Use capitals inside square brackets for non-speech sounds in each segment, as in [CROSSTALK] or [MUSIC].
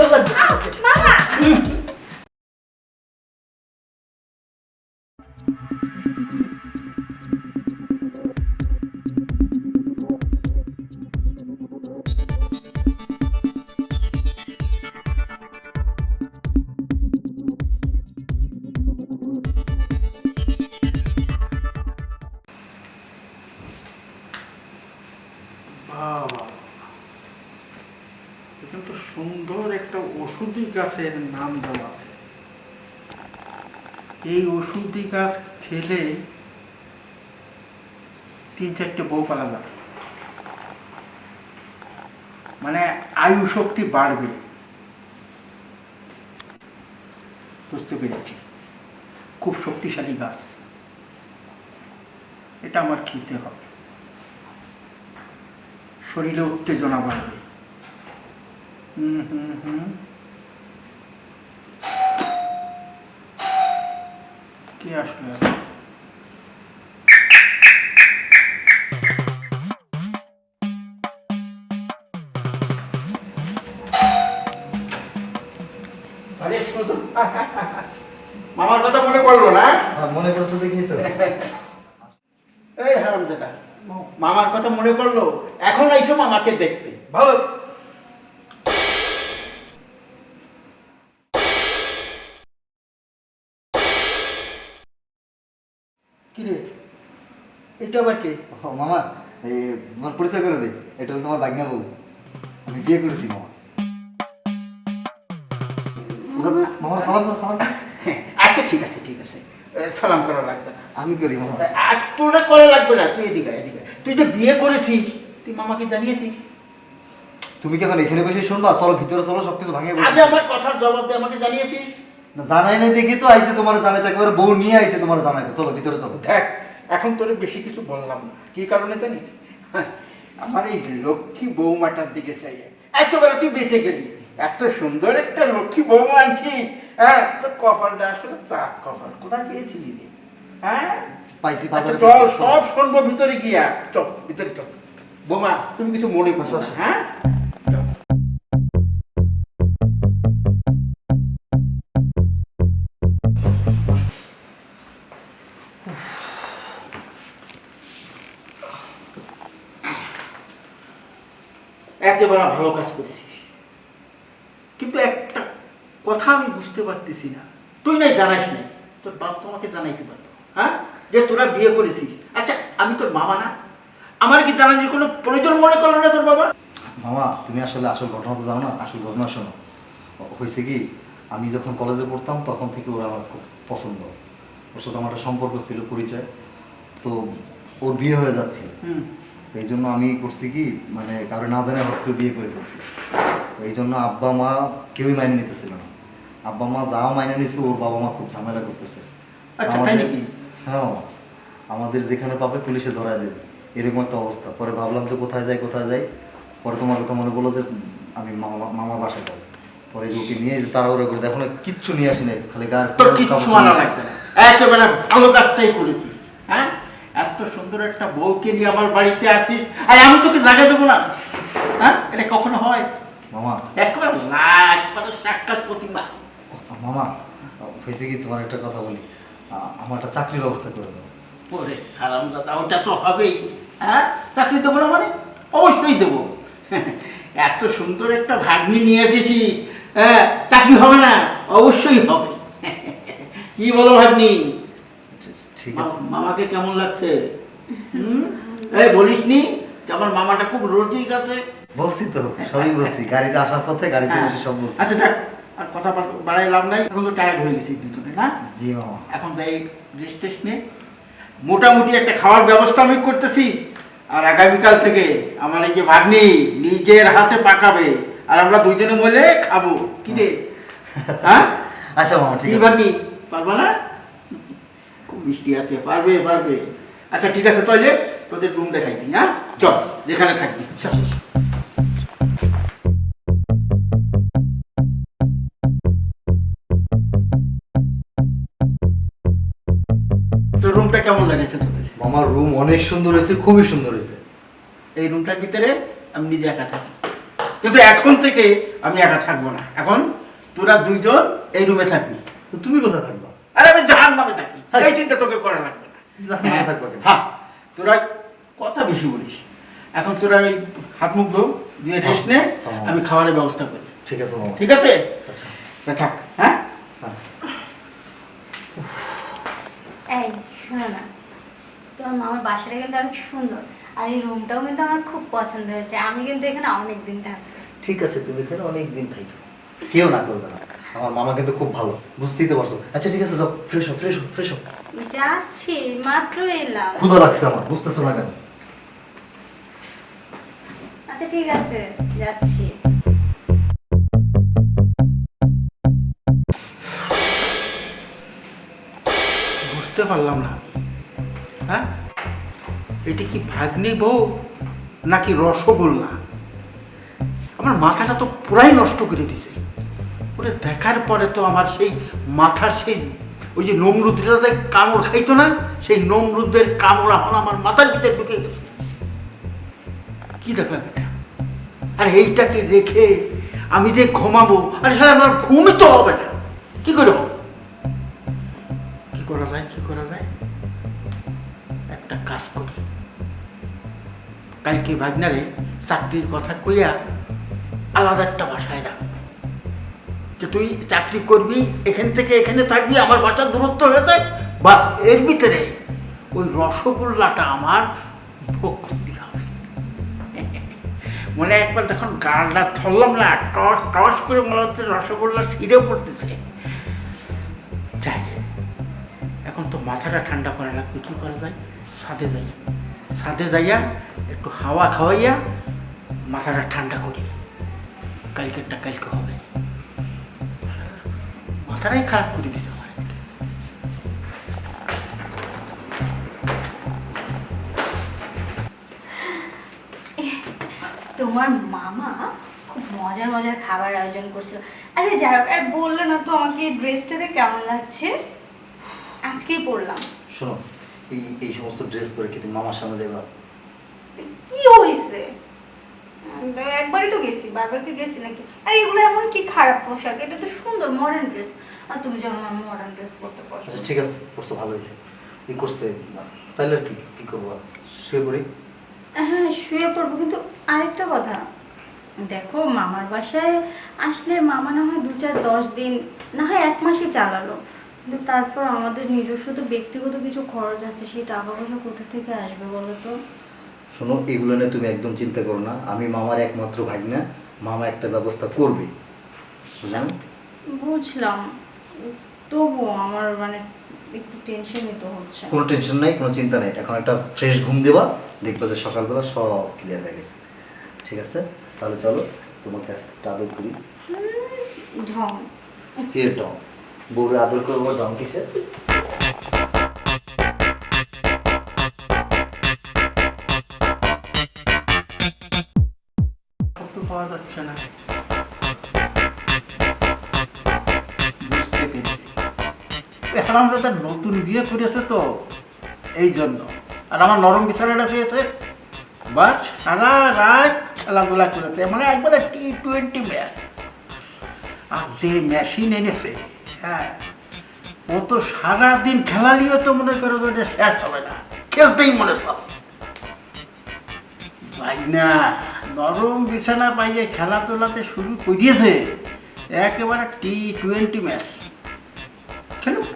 ইনশাল্লাহ মামা এই ওষুধি গাছ খেলে তিন চারটে বউ পালা যাবে মানে আয়ু শক্তি বাড়বে। বুঝতে পেরেছি। খুব শক্তিশালী গাছ। এটা আমার খেতে হবে। শরীরে উত্তেজনা বাড়বে। হুম হুম হুম। কে আসলে মামার কথা মনে পড়ল না? মনে করছে দেখি তো। এই হারাম মামার কথা মনে পড়ল? এখন আইসো মামাকে দেখতে। ভালো কিরে এটা আবার কে? ও, মামা তোমার পরিচয় করে দিই এটা হলো তোমার বাগনা বউ। আমি বিয়ে করেছি মামা। মামার সালাম করো সালাম করো। আচ্ছা ঠিক আছে ঠিক আছে। এ, সালাম করা লাগবে না। আমি করি মামা। আর তোরা করা লাগবে না তুই এদিকে আয়, এদিকে আয়। তুই যে বিয়ে করেছিস তুই মামাকে জানিয়েছিস? তুমি কি এখন এখানে বসে শুনবা? চলো ভিতরে চলো সবকিছু ভাঙিয়ে বলছি। আগে আমার কথার জবাব দিয়ে আমাকে জানিয়েছিস? না, জানাই নাই দেখি তো আইছে তোমার জানাইতে একেবারে বউ নিয়ে আইছে তোমার জানাইতে। চলো ভিতরে চলো। দেখ এখন তোরে বেশি কিছু বললাম না। কি কারণে জানিস হ্যাঁ, আমার এই লক্ষ্মী বৌমাটার দিকে চাই একেবারে তুই বেঁচে গেলি। এত সুন্দর একটা লক্ষ্মী বৌমা আনছিস হ্যাঁ তোর কপালটা আসলে চাঁদ কপাল। কোথায় পেয়েছিলি হ্যাঁ? পাইছি আচ্ছা চল সব শুনব ভিতরে গিয়া। চল ভিতরে চল। বৌমা তুমি কিছু মনে করছ হ্যাঁ? চল। ভালো কাজ করেছিস। কিন্তু একটা কথা আমি বুঝতে পারতেছি না। তুই নাই জানাস নাই। তোর বাপ তোমাকে জানাইতে পারতো হ্যাঁ? যে তোরা বিয়ে করেছিস। আচ্ছা আমি তোর মামা না? আমার কি জানানোর কোনো প্রয়োজন মনে করল না তোর বাবা? মামা তুমি আসলে আসল ঘটনা তো জানো না আসল ঘটনা শোনো। হয়েছে কি আমি যখন কলেজে পড়তাম তখন থেকে ওরা আমার খুব পছন্দ। ওর সাথে আমার একটা সম্পর্ক ছিল পরিচয়। তো ওর বিয়ে হয়ে যাচ্ছে হুম। এই জন্য আমি করছি কি মানে কারও না জানে হট করে বিয়ে করে ফেলছি। এই জন্য আব্বা মা কেউই মাইনে নিতেছিল না। আব্বা মা যা মাইনে নিছে ওর বাবা মা খুব ঝামেলা করতেছে। আচ্ছা? হ্যাঁ আমাদের যেখানে পাবে পুলিশে ধরায় দেবে। এরকম একটা অবস্থা। পরে ভাবলাম যে কোথায় যাই কোথায় যাই। পরে তোমার কথা মনে বলল যে আমি মামা মামা বাসায় যাব। পরে ওকে নিয়ে তাড়াহুড়ো করে দেখো না কিচ্ছু নিয়ে আসি নাই। খালি গার তোর কিচ্ছু আনা লাগবে একেবারে ভালো কাজটাই করেছিস। হ্যাঁ এত সুন্দর একটা বউকে নিয়ে আমার বাড়িতে আসছিস? আর আমি তোকে জায়গা দেবো না। হ্যাঁ? এটা কখনো হয়? মামা। একবার না একবারে সাক্ষাৎ প্রতিমা। মামা হয়েছে কি তোমার একটা কথা বলি? আমার একটা চাকরির ব্যবস্থা করে দাও। ওরে হারামজাদা ওটা তো হবেই। হ্যাঁ? চাকরি দেবো না মানে? অবশ্যই দেবো। এত সুন্দর একটা ভাগ্নি নিয়ে এসেছিস। হ্যাঁ? চাকরি হবে না? অবশ্যই হবে। কি বলো ভাগ্নি? ঠিক আছে। মামাকে কেমন লাগছে? এই বলিস নি আমার মামাটা খুব বলছি তো সবই বলছি। গাড়িতে আসার পথে গাড়িতে হ্যাঁ। বসে সব বলছি। আচ্ছা দেখ আর কথা বাড়াই লাভ নাই। এখন তো টায়ার্ড হয়ে গেছি দুজনে না? জি মামা। এখন তাই রেস্ট টেস্ট নে। মোটামুটি একটা খাওয়ার ব্যবস্থা আমি করতেছি। আর আগামীকাল থেকে আমার এই যে ভাগ্নি নিজের হাতে পাকাবে। আর আমরা দুইজনে মিলে খাব। কি রে? হ্যাঁ? আচ্ছা মামা ঠিক আছে। ভাগ্নি? পারবা না? মিষ্টি আছে পারবে পারবে। আচ্ছা ঠিক আছে তাহলে তোদের রুম দেখাই দিই হ্যাঁ? চল যেখানে থাকবি। চল। তোর রুমটা কেমন লাগেছে তোদের? মামার রুম অনেক সুন্দর হয়েছে খুবই সুন্দর হয়েছে। এই রুমটার ভিতরে আমি নিজে একা থাকি। কিন্তু এখন থেকে আমি একা থাকব না। এখন তোরা দুইজন এই রুমে থাকবি। তুমি কোথায় থাকবা? আরে আমি জাহান নামে থাকি। এই চিন্তা তোকে করা লাগবে না। কেন? হ্যাঁ। তোরা কথা বেশি বলিস। এখন তোরা ওই হাত মুখ ধো দিয়ে রেস্ট নে হ্যাঁ। আমি খাবারের ব্যবস্থা করি। ঠিক আছে ঠিক আছে? আচ্ছা। থাক হ্যাঁ? হ্যাঁ। এই শোনো না। তোমার মামার বাসাটা কিন্তু অনেক সুন্দর। আর এই রুমটাও কিন্তু আমার খুব পছন্দ হয়েছে। আমি কিন্তু এখানে অনেক দিন থাকব। ঠিক আছে তুমি এখানে অনেক দিন থাকো কেউ না করবে না। আমার মামা কিন্তু খুব ভালো বুঝতেই তো পারছ। আচ্ছা ঠিক আছে যাও ফ্রেশ হো ফ্রেশ হো ফ্রেশ হো যাচ্ছি মাত্র এলাম। ক্ষুধা লাগছে আমার বুঝতেছো না কেন? আচ্ছা ঠিক আছে যাচ্ছি। বুঝতে পারলাম না। হ্যাঁ? এটি কি ভাগ্নি বউ নাকি রসগোল্লা? আমার মাথাটা তো পুরাই নষ্ট করে দিছে। ওরে দেখার পরে তো আমার সেই মাথার সেই ওই যে নমরুদরা যে কামড় খাইতো না, সেই নমরুদের কামড় এখন আমার মাথার ভিতরে ঢুকে গেছে। কি দেখলাম এটা? আর এইটাকে রেখে আমি যে ঘুমাবো, আরে সারা আমার ঘুমই তো হবে না। কি করে হবে? কি করা যায়, কি করা যায়? একটা কাজ করি। কালকে ভাগনারে চাকরির কথা কইয়া আলাদা একটা বাসায় রাখ যে তুই চাকরি করবি, এখান থেকে এখানে থাকবি, আমার বাসার দূরত্ব হয়ে যায়। বাস, এর ভিতরে ওই রসগোল্লাটা আমার ভোগ করতে হবে। মনে একবার যখন গালটা ধরলাম না, টস টস করে মনে হচ্ছে রসগোল্লা ছিঁড়ে পড়তেছে। যাই, এখন তো মাথাটা ঠান্ডা করা লাগবে কি করা যায় ছাদে যাই। ছাদে যাইয়া একটু হাওয়া খাওয়াইয়া মাথাটা ঠান্ডা করি। কালকেরটা কালকে হবে। মাথাটাই খারাপ করে দিছে আমার তোমার মামা খুব মজার মজার খাবার আয়োজন করছিল। আচ্ছা যাই হোক আর বলল না তো আমাকে এই ড্রেসটাতে কেমন লাগছে? আজকেই পরলাম। শোনো এই এই সমস্ত ড্রেস পরে কি তুমি মামার সামনে যাবা কি হয়েছে উম, একবারই তো গেছি বারবার কি গেছি নাকি? আর এগুলো এমন কি খারাপ পোশাক? এটা তো সুন্দর মডার্ন ড্রেস আর তুমি যেমন আমি মডার্ন ড্রেস পরতে পছন্দ আচ্ছা ঠিক আছে পড়ছো ভালো হয়েছে। কি করছে তাহলে কি কি করব শুয়ে পড়ি? হ্যাঁ শুয়ে পড়ব কিন্তু আরেকটা কথা। দেখো মামার বাসায় আসলে মামা না হয় দু চার দশ দিন না হয় এক মাসই চালালো। কিন্তু তারপর আমাদের নিজস্ব তো ব্যক্তিগত কিছু খরচ আছে সেই টাকা পয়সা কোথা থেকে আসবে বলো তো? শোনো এগুলো নিয়ে তুমি একদম চিন্তা করো না। আমি মামার একমাত্র ভাগনা মামা একটা ব্যবস্থা করবে। বুঝলেন বুঝলাম। তবুও আমার মানে একটু টেনশনই তো হচ্ছে। কোনো টেনশন নাই কোনো চিন্তা নেই। এখন একটা ফ্রেশ ঘুম দেবা দেখবে যে সকালবেলা সব ক্লিয়ার হয়ে গেছে। ঠিক আছে? তাহলে চলো তোমাকে আজকে আদর করি। ঢং। কে ডং বউরে আদর করব ডং কিসের? পাওয়া যাচ্ছে না। নতুন বিয়ে করেছে তো, এই জন্য। আর আমার নরম বিছানাটা পেয়েছে। বাস, সারা রাত খেলাধুলা করেছে। মানে একবারে টি টোয়েন্টি ম্যাচ। আর যে মেশিন এনেছে হ্যাঁ ও তো সারাদিন খেলালিও তো মনে করো এটা শেষ হবে না। খেলতেই মনে পাবে ভাই না। নরম বিছানা পাইয়ে খেলাধুলাতে শুরু করিয়েছে একেবারে টি টোয়েন্টি ম্যাচ খেলুক।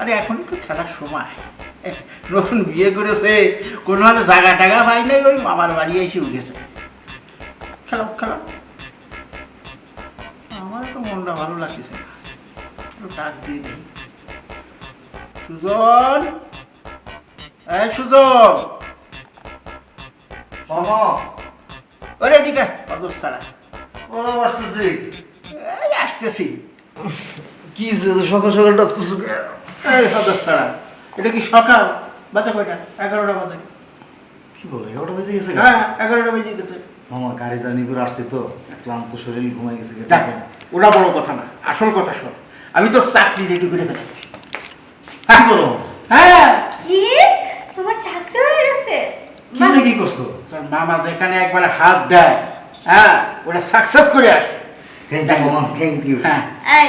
আরে এখনই তো খেলার সময়। নতুন বিয়ে করেছে, কোনো হলে জায়গা টাগা পাই নাই, ওই মামার বাড়ি এসে উঠেছে। খেলো খেলো আমার তো মনটা ভালো লাগতেছে ডাক দিয়ে দিই সুজন? এই সুজন! মামা! ওরে এদিকে। সারা ও আসতেছি। এই আসতেছি। কি যে সকাল সকাল ডাকতেছো এই সদর সারা এটা কি সকাল? বাজে কয়টা? এগারোটা বাজে। কি বলে এগারোটা বেজে গেছে হ্যাঁ এগারোটা বেজে গেছে। মামা গাড়ি জার্নি করে আসছি তো। ক্লান্ত শরীর ঘুমাই গেছে ওটা বড় কথা না। আসল কথা শোন। আমি তো চাকরি রেডি করে ফেলেছি। কি বলো? হ্যাঁ। গেছে কি করছ? তোর মামা যেখানে একবারে হাত দেয় হ্যাঁ ওটা সাকসেস করে আসে থ্যাংক ইউ মামা থ্যাংক ইউ হ্যাঁ এই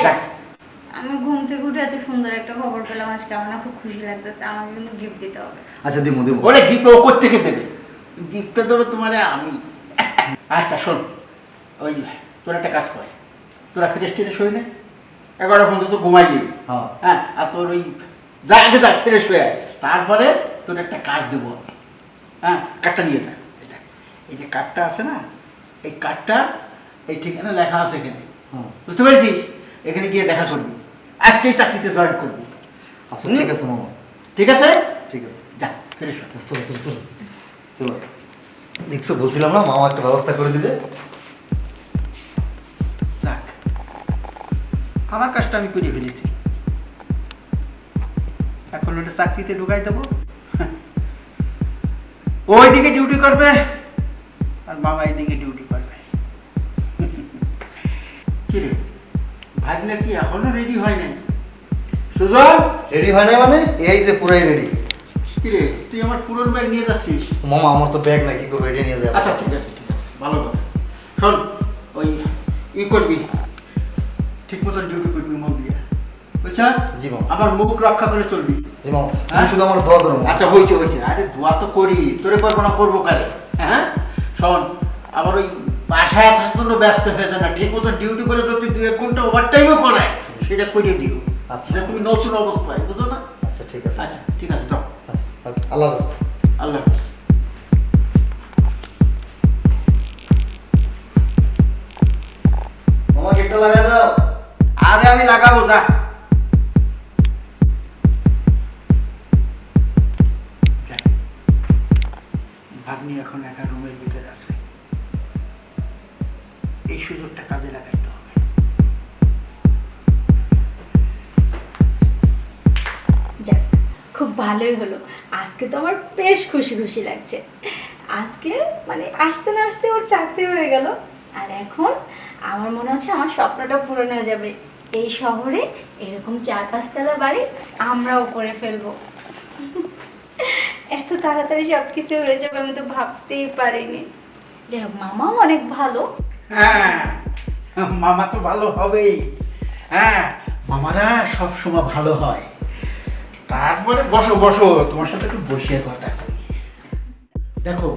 আমি ঘুম থেকে উঠে এত সুন্দর একটা খবর পেলাম আজকে আমার না খুব খুশি লাগতেছে আমাকে কিন্তু গিফট দিতে হবে। আচ্ছা দিমু দিমু ওরে গিফট ও কোথেকে দেবে? গিফটটা দেবে তোমার আমি। আচ্ছা শোন ওই তোর একটা কাজ কর। তোরা ফ্রেশ ট্রেশ নে। এগারো পর্যন্ত ঘুমাইলি হ্যাঁ। হ্যাঁ আর তোর ওই যা আগে যা ফ্রেশ হয়ে আয়। তারপরে তোর একটা কার্ড দেবো। হ্যাঁ কার্ডটা নিয়ে যা এটা এই যে কার্ডটা আছে না এই কার্ডটা এই ঠিকানা লেখা আছে এখানে। বুঝতে পেরেছিস? এখানে গিয়ে দেখা করবি। আজকেই চাকরিতে জয়েন করবি। আচ্ছা ঠিক আছে মামা। ঠিক আছে? ঠিক আছে। যা। চলো চলো চলো। চলো। দেখছ বলছিলাম না মামা একটা ব্যবস্থা করে দিবে। যাক আমার কাজটা আমি করে ফেলেছি। এখন ওটা চাকরিতে ঢুকাই দেবো। ওইদিকে ডিউটি করবে আর মামা এইদিকে ডিউটি করবে। কি রে? ভাগনা কি এখনও রেডি হয় নাই? সুজন? রেডি হয় নাই মানে? এই যে পুরাই রেডি কি রে তুই আমার পুরনো ব্যাগ নিয়ে যাচ্ছিস? মামা আমার তো ব্যাগ নাই কি করব এটা নিয়ে যাব। আচ্ছা ঠিক আছে ঠিক আছে ভালো কথা। শোন ওই ই করবি ঠিক মতন ডিউটি করবি মন দিয়ে। বুঝছা? জি মামা। আমার মুখ রক্ষা করে চলবি। জি মামা হ্যাঁ? তুমি শুধু আমার দোয়া করো। আচ্ছা আরে দোয়া তো করি। তোরে করব না করব কারে? হ্যাঁ? শোন আবার ওই বাসায় আসার জন্য ব্যস্ত হয়ে যায় না। ঠিক মতন ডিউটি করে যদি দু এক ঘণ্টা করায় সেটা দিও। আচ্ছা। তুমি নতুন অবস্থায় বুঝো না? আচ্ছা ঠিক আছে। আচ্ছা ঠিক আছে আচ্ছা আল্লাহ হাফেজ। আল্লাহ হাফেজ। মামা গেটটা লাগাই দাও। আরে আমি লাগাবো যা। ভাগ্নি এখন একা রুমের ভিতরে আছে এই সুযোগটা কাজে লাগাইতে হবে। খুব ভালোই হলো। আজকে তো আমার বেশ খুশি খুশি লাগছে। আজকে মানে আসতে না আসতে ওর চাকরি হয়ে গেল। আর এখন আমার মনে হচ্ছে আমার স্বপ্নটা পূরণ হয়ে যাবে। এই শহরে এরকম চার পাঁচতলা বাড়ি আমরাও করে ফেলব। তাড়াতাড়ি সব কিছু হয়ে যাবে আমি তো ভাবতেই পারিনি। যে মামাও অনেক ভালো। হ্যাঁ মামা তো ভালো হবেই। হ্যাঁ মামারা সব সময় ভালো হয়। তারপরে বসো বসো তোমার সাথে একটু বসিয়ে কথা দেখো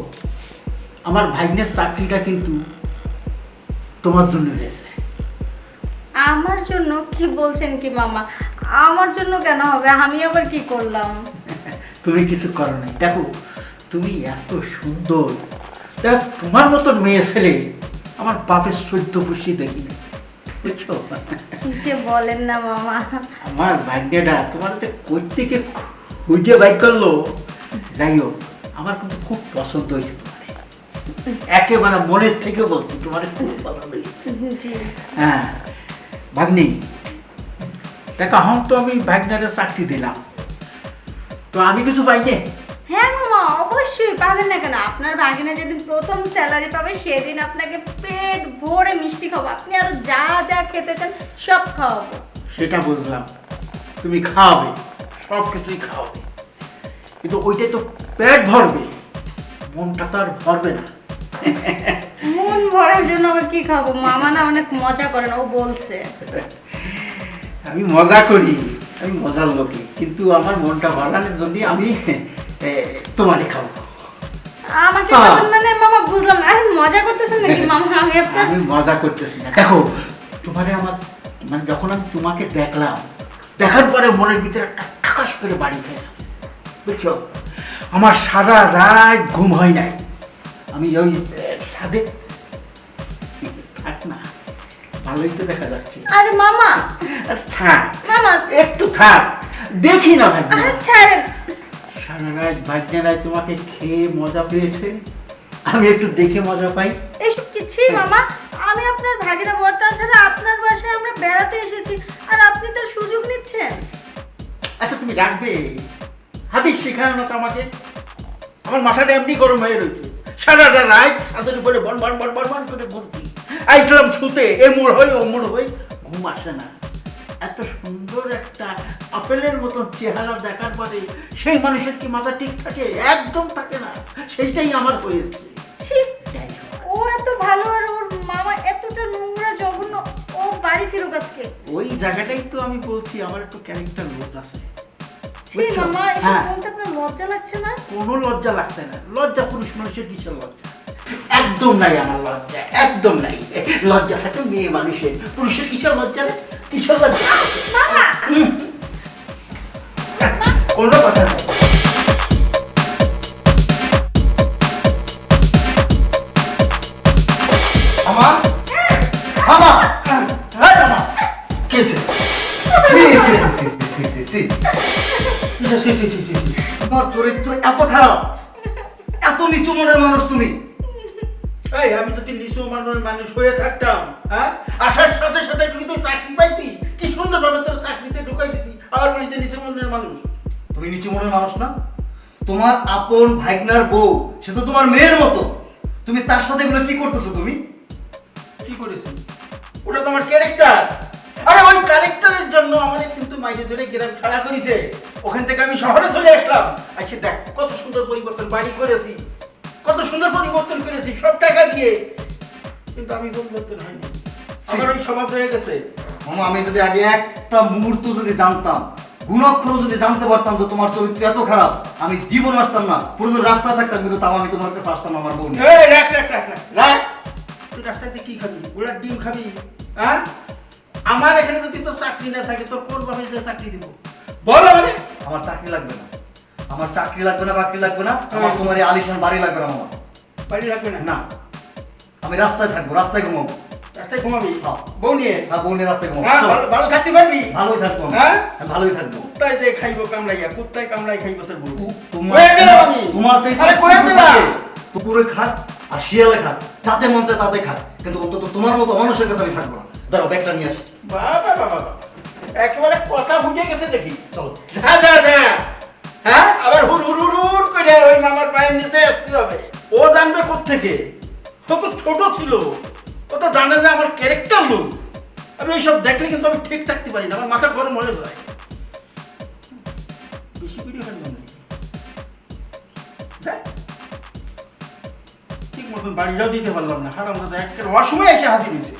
আমার ভাগ্নের চাকরিটা কিন্তু তোমার জন্য হয়েছে। আমার জন্য? কি বলছেন কি মামা? আমার জন্য কেন হবে? আমি আবার কি করলাম? তুমি কিছু করো নাই। দেখো তুমি এত সুন্দর। দেখ তোমার মতন মেয়ে ছেলে আমার বাপের সদ্য পুষি দেখি না বুঝছ? কি বলেন না মামা। আমার ভাগ্যটা তোমার তো কোথেকে খুঁজে বাইক করল। যাই হোক আমার কিন্তু খুব পছন্দ হয়েছে তোমার। একেবারে মনের থেকে বলছি তোমার খুব পছন্দ হয়েছে। হ্যাঁ ভাগ্নি দেখো এখন তো আমি ভাগ্নারে চাকরি দিলাম। তো আমি কিছু পাইনি হ্যাঁ মামা অবশ্যই পাবেন না কেন? আপনার ভাগিনা যেদিন প্রথম স্যালারি পাবে সেদিন আপনাকে পেট ভরে মিষ্টি খাব আপনি আরও যা যা খেতে চান সব খাওয়াবো। সেটা বুঝলাম। তুমি খাওয়াবে সব কিছুই খাওয়াবে। কিন্তু ওইটাই তো পেট ভরবে। মনটা তো আর ভরবে না। মন ভরার জন্য আবার কি খাব মামা না অনেক মজা করেন ও বলছে। আমি মজা করি। আমি মজার লোকই কিন্তু আমার মনটা ভরানোর জন্য আমি তোমারই খাব। আমাকে হ্যাঁ। মানে মামা বুঝলাম আরে মজা করতেছেন নাকি [LAUGHS] মামা? আমি আপনার আমি মজা করতেছি না। দেখো তোমারে আমার মানে যখন আমি তোমাকে দেখলাম দেখার পরে মনের ভিতরে একটা করে বাড়ি খেলাম বুঝছ? আমার সারা রাত ঘুম হয় নাই। আমি ওই থাক না। ভালোই তো দেখা যাচ্ছে। আরে মামা। থাক। মামা। একটু থাক। দেখি না ভাই আরে সারা রাত ভাগ্যেরায় তোমাকে খেয়ে মজা পেয়েছে। আমি একটু দেখে মজা পাই। এসব কিছুই মামা। আমি আপনার ভাগিনা বর্তা ছাড়া আপনার বাসায় আমরা বেড়াতে এসেছি। আর আপনি তার সুযোগ নিচ্ছেন। আচ্ছা তুমি রাখবে হাতে শেখায় না তো আমাকে। আমার মাথাটা এমনি গরম হয়ে রয়েছে। সারাটা রাত ছাদের উপরে বন বন বন বন বন করে ঘুরতি। আইসলাম শুতে এ মুড় হই ও মুড় হই ঘুম আসে না। এত সুন্দর একটা আপেলের মতন চেহারা দেখার পরে সেই মানুষের কি মাথা ঠিক থাকে? একদম থাকে না। সেইটাই আমার হয়েছে। ও এত ভালো আর ওর মামা এতটা নোংরা জঘন্য ও বাড়ি ফিরুক আজকে। ওই জায়গাটাই তো আমি বলছি আমার একটু ক্যারেক্টার লজ আছে? মামা এসব হ্যাঁ। বলতে আপনার লজ্জা লাগছে না? কোনো লজ্জা লাগছে না। লজ্জা পুরুষ মানুষের কিসের লজ্জা? একদম নাই আমার লজ্জা একদম নাই। লজ্জা থাকে মেয়ে মানুষের। পুরুষের কিসের লজ্জা কিসের লজ্জা। কোনো কথা মানুষ হয়ে থাকতাম হ্যাঁ? আসার সাথে সাথে তুই তো চাকরি পাইতি। কি সুন্দর ভাবে তোর চাকরিতে ঢুকাই দিতি। আবার বলিস যে নিচু মনের মানুষ। তুমি নিচু মনের মানুষ না? তোমার আপন ভাগনার বউ সে তো তোমার মেয়ের মতো। তুমি তার সাথে এগুলো কি করতেছো তুমি? কি করেছি? ওটা তোমার ক্যারেক্টার আরে ওই ক্যারেক্টারের জন্য আমাদের কিন্তু মাইরে ধরে গ্রাম ছাড়া করেছে। ওখান থেকে আমি শহরে চলে আসলাম। আচ্ছা দেখ কত সুন্দর পরিবর্তন বাড়ি করেছি। কত সুন্দর পরিবর্তন করেছি সব টাকা দিয়ে। কিন্তু আমি পরিবর্তন হয়নি আমার ওই স্বভাব রয়ে গেছে। মামা আমি যদি আগে একটা মুহূর্ত যদি জানতাম গুণাক্ষর যদি জানতে পারতাম যে তোমার চরিত্র এত খারাপ আমি জীবন আসতাম না। পুরো রাস্তায় থাকতাম কিন্তু তাও আমি তোমার কাছে আসতাম আমার রাখ তুই রাস্তাতে কি খাবি? গোলার ডিম খাবি? হ্যাঁ? আমার এখানে যদি তোর চাকরি না থাকে তোর কোন ভাবে যে চাকরি দিব? বল মানে আমার চাকরি লাগবে না। আমার চাকরি লাগবে না বাকরি লাগবে না। আমার তোমার এই আলিশান বাড়ি লাগবে না মামা। বাড়ি রাখবে না? না। আমি রাস্তায় থাকব রাস্তায় ঘুমাবো। রাস্তায় ঘুমাবি। বউ নিয়ে? হ্যাঁ বউ নিয়ে রাস্তায় ঘুমাবো। ভালো- ভালো থাকতে পারবি? ভালোই থাকব হ্যাঁ? ভালোই থাকব। কুত্তায় যে খাইবো কামড়াইয়া? কুত্তায় কামড়াই খাইবো তোর বউ? তোমার কয়ে দিলাম আমি? তোমার চাইতে আরে কয়ে দিলাম থাকে। খাক আর শিয়ালে খাক যাতে মন চায় তাতে খাক। কিন্তু অন্তত তোমার মতো মানুষের কাছে আমি থাকব না। দাঁড়াও ব্যাগটা নিয়ে আসি। বাবা বাবা বাবা। একেবারে কথা বুঝে গেছে দেখি। চলো। যা যা যা। হ্যাঁ? আবার হুর হুর হুর করে ওই মামার পায়ের নিচে আসতে হবে। ও জানবে থেকে ও তো ছোট ছিল। ও তো জানে যে আমার ক্যারেক্টার লোক। আমি এইসব দেখলে কিন্তু আমি ঠিক থাকতে পারি না, আমার মাথা গরম হয়ে যায়। বেশি? ঠিক মতন বাড়িটাও দিতে পারলাম না। হারাম দাদা একটা অসময় এসে হাতি হয়েছে।